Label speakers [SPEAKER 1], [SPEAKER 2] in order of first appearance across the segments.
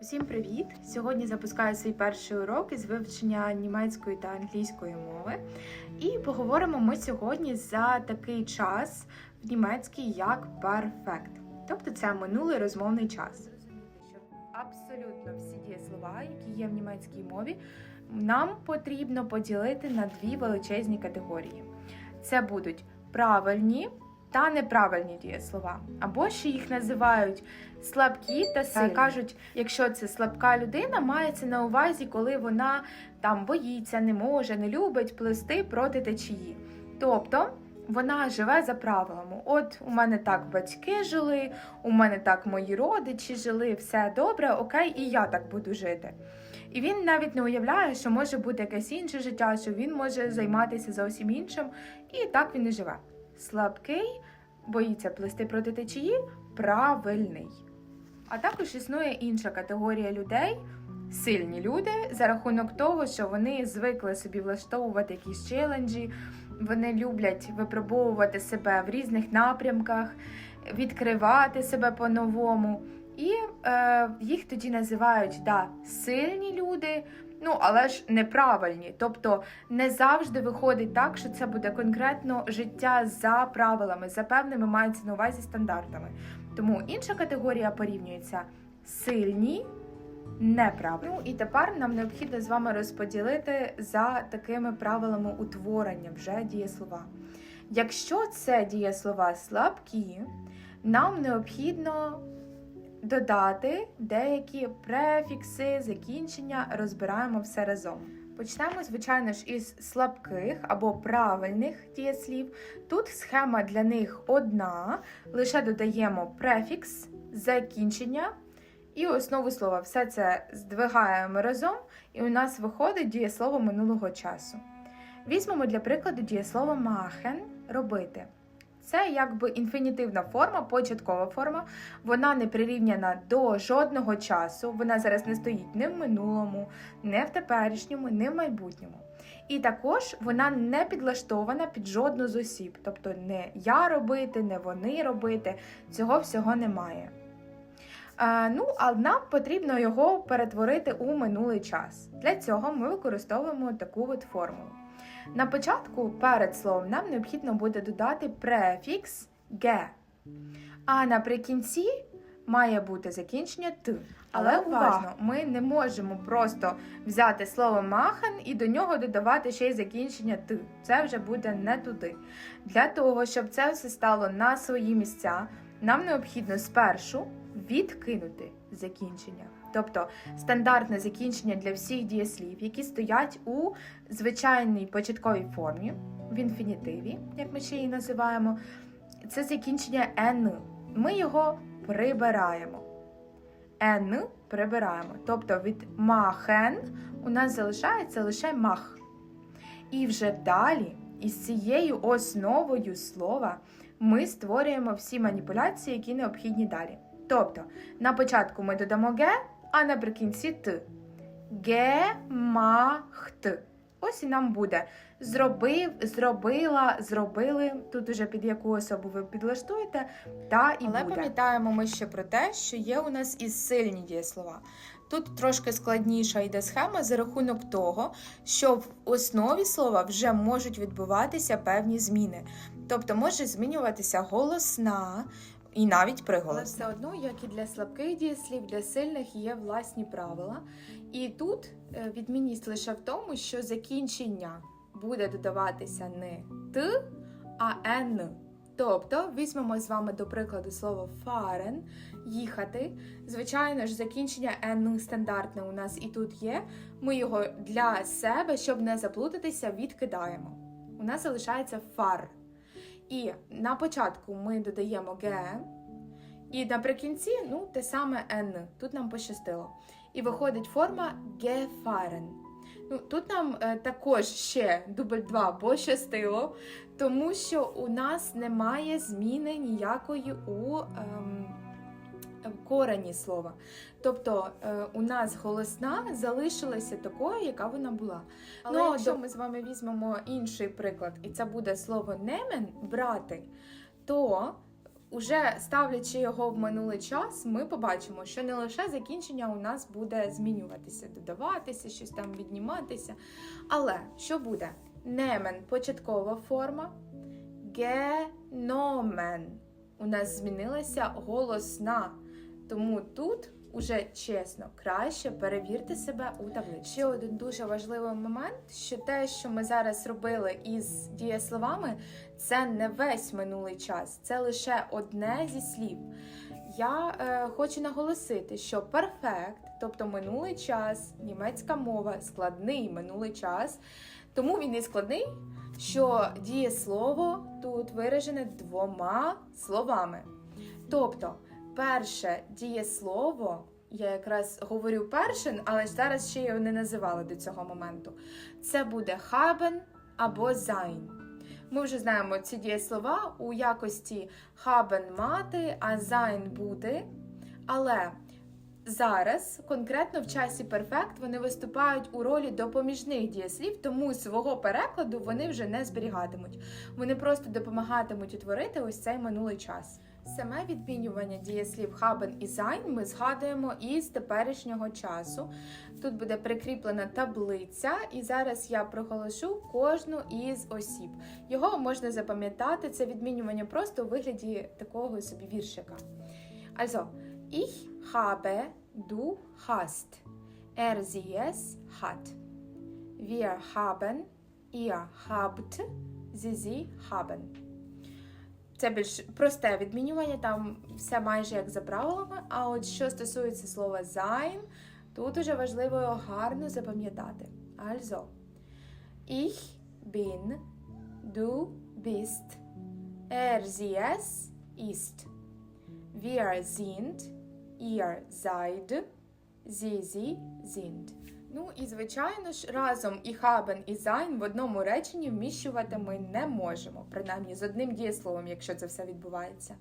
[SPEAKER 1] Всім привіт! Сьогодні запускаю свій перший урок із вивчення німецької та англійської мови. І поговоримо ми сьогодні за такий час в німецькій як perfect. Тобто це минулий розмовний час. Абсолютно всі дієслова, які є в німецькій мові, нам потрібно поділити на дві величезні категорії. Це будуть правильні та неправильні дієслова, або ще їх називають слабкі та сильні. Кажуть, якщо це слабка людина, мається на увазі, коли вона там боїться, не може, не любить плисти проти течії. Тобто вона живе за правилами. От у мене так батьки жили, у мене так мої родичі жили, все добре, окей, і я так буду жити. І він навіть не уявляє, що може бути якесь інше життя, що він може займатися зовсім іншим, і так він і живе. Слабкий боїться плисти проти течії, правильний. А також існує інша категорія людей, сильні люди, за рахунок того, що вони звикли собі влаштовувати якісь челенджі, вони люблять випробовувати себе в різних напрямках, відкривати себе по-новому. І е, їх тоді називають да, сильні люди, ну але ж неправильні. Тобто не завжди виходить так, що це буде конкретно життя за правилами, за певними мається на увазі стандартами. Тому інша категорія порівнюється сильні, неправильні. Ну і тепер нам необхідно з вами розподілити за такими правилами утворення вже дієслова. Якщо це дієслова слабкі, нам необхідно додати деякі префікси, закінчення, розбираємо все разом. Почнемо, звичайно ж, із слабких або правильних дієслів. Тут схема для них одна, лише додаємо префікс, закінчення і основу слова. Все це здвигаємо разом, і у нас виходить дієслово минулого часу. Візьмемо для прикладу дієслово machen робити. Це якби інфінітивна форма, початкова форма. Вона не прирівняна до жодного часу. Вона зараз не стоїть ні в минулому, не в теперішньому, не в майбутньому. І також вона не підлаштована під жодну з осіб. Тобто не я робити, не вони робити. Цього всього немає. Ну, а нам потрібно його перетворити у минулий час. Для цього ми використовуємо таку от формулу. На початку перед словом нам необхідно буде додати префікс ге. А наприкінці має бути закінчення т. Але
[SPEAKER 2] Але
[SPEAKER 1] уважно, ми не можемо просто взяти слово махан і до нього додавати ще й закінчення т. Це вже буде не туди. Для того, щоб це все стало на свої місця, нам необхідно спершу відкинути закінчення. Тобто стандартне закінчення для всіх дієслів, які стоять у звичайній початковій формі, в інфінітиві, як ми ще її називаємо, це закінчення «н». Ми його прибираємо. «Н» прибираємо. Тобто від махен у нас залишається лише мах. І вже далі, із цією основою слова, ми створюємо всі маніпуляції, які необхідні далі. Тобто, на початку ми додамо ге, а наприкінці т. Гемахт. Ось і нам буде зробив, зробила, зробили. Тут уже під яку особу ви підлаштуєте, та і
[SPEAKER 2] Але
[SPEAKER 1] буде.
[SPEAKER 2] пам'ятаємо ми ще про те, що є у нас і сильні дієслова. Тут трошки складніша йде схема за рахунок того, що в основі слова вже можуть відбуватися певні зміни. Тобто може змінюватися голосна і навіть
[SPEAKER 1] Але все одно, як і для слабких дієслів, для сильних є власні правила. І тут е, відмінність лише в тому, що закінчення буде додаватися не т, а н. Тобто, візьмемо з вами до прикладу слово фарен їхати. Звичайно ж, закінчення н стандартне у нас і тут є. Ми його для себе, щоб не заплутатися, відкидаємо. У нас залишається фар. І на початку ми додаємо ге, і наприкінці ну, те саме «н». Тут нам пощастило. І виходить форма gefahren. Ну, тут нам е, також ще дубль 2 пощастило, тому що у нас немає зміни ніякої у корені слова. Тобто е, у нас голосна залишилася такою, яка вона була.
[SPEAKER 2] Але
[SPEAKER 1] ну,
[SPEAKER 2] якщо
[SPEAKER 1] до- ми з вами візьмемо інший приклад, і це буде слово немен брати, то Уже ставлячи його в минулий час, ми побачимо, що не лише закінчення у нас буде змінюватися, додаватися, щось там відніматися. Але що буде? Немен початкова форма, геномен. У нас змінилася голосна. Тому тут уже чесно, краще перевірте себе у таблиці. Ще один дуже важливий момент, що те, що ми зараз робили із дієсловами, це не весь минулий час, це лише одне зі слів. Я е, хочу наголосити, що перфект, тобто минулий час, німецька мова, складний минулий час, тому він і складний, що дієслово тут виражене двома словами. Тобто, перше дієслово, я якраз говорю першим, але зараз ще його не називали до цього моменту. Це буде haben або sein. Ми вже знаємо ці дієслова у якості haben мати, а sein бути. Але зараз, конкретно в часі перфект, вони виступають у ролі допоміжних дієслів, тому свого перекладу вони вже не зберігатимуть. Вони просто допомагатимуть утворити ось цей минулий час. Саме відмінювання дієслів haben і sein ми згадуємо із теперішнього часу. Тут буде прикріплена таблиця, і зараз я проголошу кожну із осіб. Його можна запам'ятати, це відмінювання просто у вигляді такого собі віршика. Also, ich habe, du hast. Er, sie, es hat. Wir haben, ihr habt, sie, sie haben. Це більш просте відмінювання, там все майже як за правилами. А от що стосується слова sein, тут уже важливо гарно запам'ятати. Also, ich bin, du bist, er, sie, es ist. Wir sind, ihr seid, sie, sie sind. Ну і звичайно ж, разом і хабен, і зайн в одному реченні вміщувати ми не можемо, принаймні з одним дієсловом, якщо це все відбувається.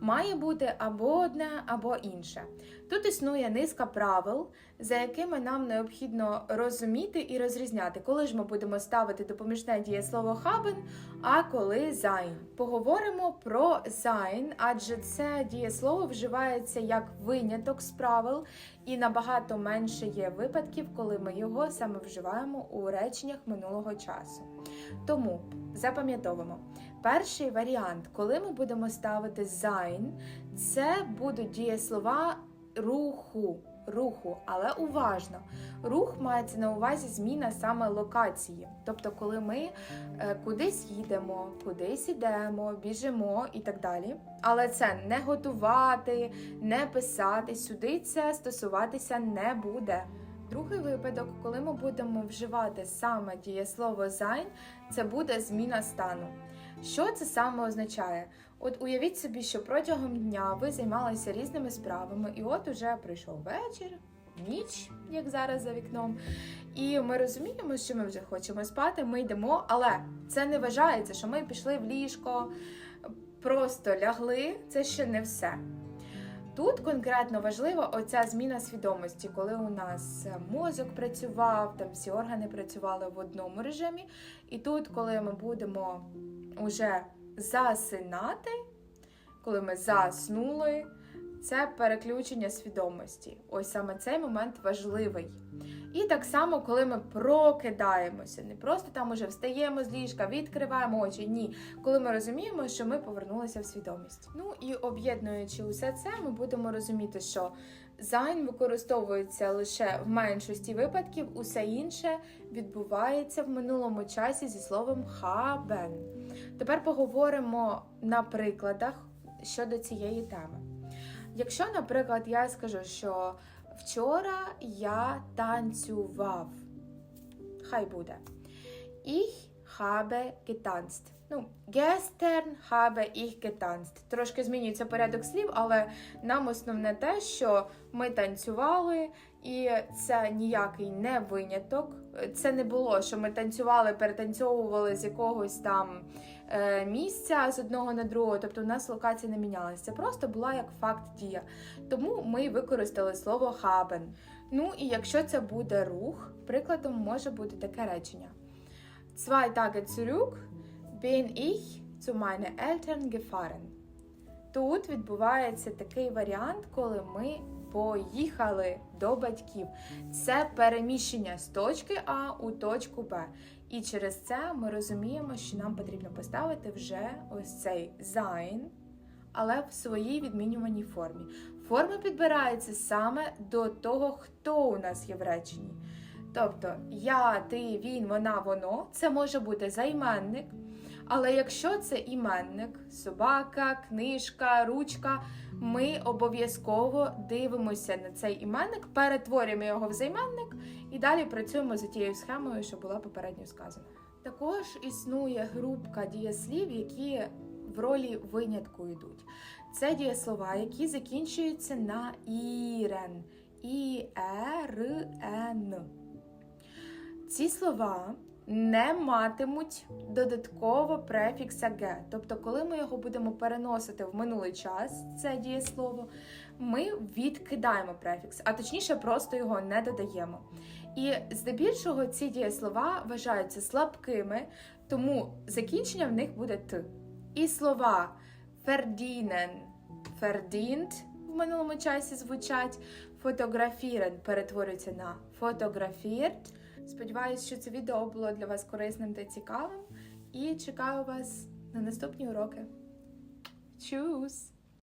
[SPEAKER 1] Має бути або одне, або інше. Тут існує низка правил, за якими нам необхідно розуміти і розрізняти, коли ж ми будемо ставити допоміжне дієслово haben, а коли sein. Поговоримо про sein, адже це дієслово вживається як виняток з правил, і набагато менше є випадків, коли ми його саме вживаємо у реченнях минулого часу. Тому запам'ятовуємо. Перший варіант, коли ми будемо ставити sein, це будуть дієслова руху. Руху, але уважно. Рух мається на увазі зміна саме локації. Тобто, коли ми е, кудись їдемо, кудись ідемо, біжимо і так далі. Але це не готувати, не писати, сюди це стосуватися не буде. Другий випадок, коли ми будемо вживати саме дієслово sein, це буде зміна стану. Що це саме означає? От уявіть собі, що протягом дня ви займалися різними справами, і от уже прийшов вечір, ніч, як зараз за вікном. І ми розуміємо, що ми вже хочемо спати, ми йдемо, але це не вважається, що ми пішли в ліжко, просто лягли. Це ще не все. Тут конкретно важлива оця зміна свідомості, коли у нас мозок працював, там всі органи працювали в одному режимі. І тут, коли ми будемо уже засинати, коли ми заснули, це переключення свідомості. Ось саме цей момент важливий. І так само, коли ми прокидаємося, не просто там уже встаємо з ліжка, відкриваємо очі. Ні, коли ми розуміємо, що ми повернулися в свідомість. Ну і об'єднуючи усе це, ми будемо розуміти, що sein використовується лише в меншості випадків, усе інше відбувається в минулому часі зі словом haben. Тепер поговоримо на прикладах щодо цієї теми. Якщо, наприклад, я скажу, що вчора я танцював, хай буде. Ich habe getanzt. Ну, gestern habe ich getanzt. Трошки змінюється порядок слів, але нам основне те, що ми танцювали, і це ніякий не виняток. Це не було, що ми танцювали, перетанцьовували з якогось там місця з одного на другого. Тобто у нас локація не мінялася. Це просто була як факт дія. Тому ми використали слово haben. Ну і якщо це буде рух, прикладом може бути таке речення. Zwei Tage zurück bin ich zu meinen Eltern gefahren. тут відбувається такий варіант, коли ми поїхали до батьків. Це переміщення з точки А у точку Б. І через це ми розуміємо, що нам потрібно поставити вже ось цей sein, але в своїй відмінюваній формі. Форма підбирається саме до того, хто у нас є в реченні. Тобто я, ти, він, вона, воно це може бути займенник. Але якщо це іменник, собака, книжка, ручка, ми обов'язково дивимося на цей іменник, перетворюємо його в займенник і далі працюємо за тією схемою, що була попередньо сказана. Також існує групка дієслів, які в ролі винятку йдуть. Це дієслова, які закінчуються на ірен. І, е, р, е, н. Ці слова не матимуть додатково префікса ге. Тобто, коли ми його будемо переносити в минулий час, це дієслово, ми відкидаємо префікс, а точніше, просто його не додаємо. І здебільшого ці дієслова вважаються слабкими, тому закінчення в них буде т. І слова verdienen, verdient в минулому часі звучать, фотографірен перетворюється на фотографірт. Сподіваюсь, що це відео було для вас корисним та цікавим. І чекаю вас на наступні уроки. Чус!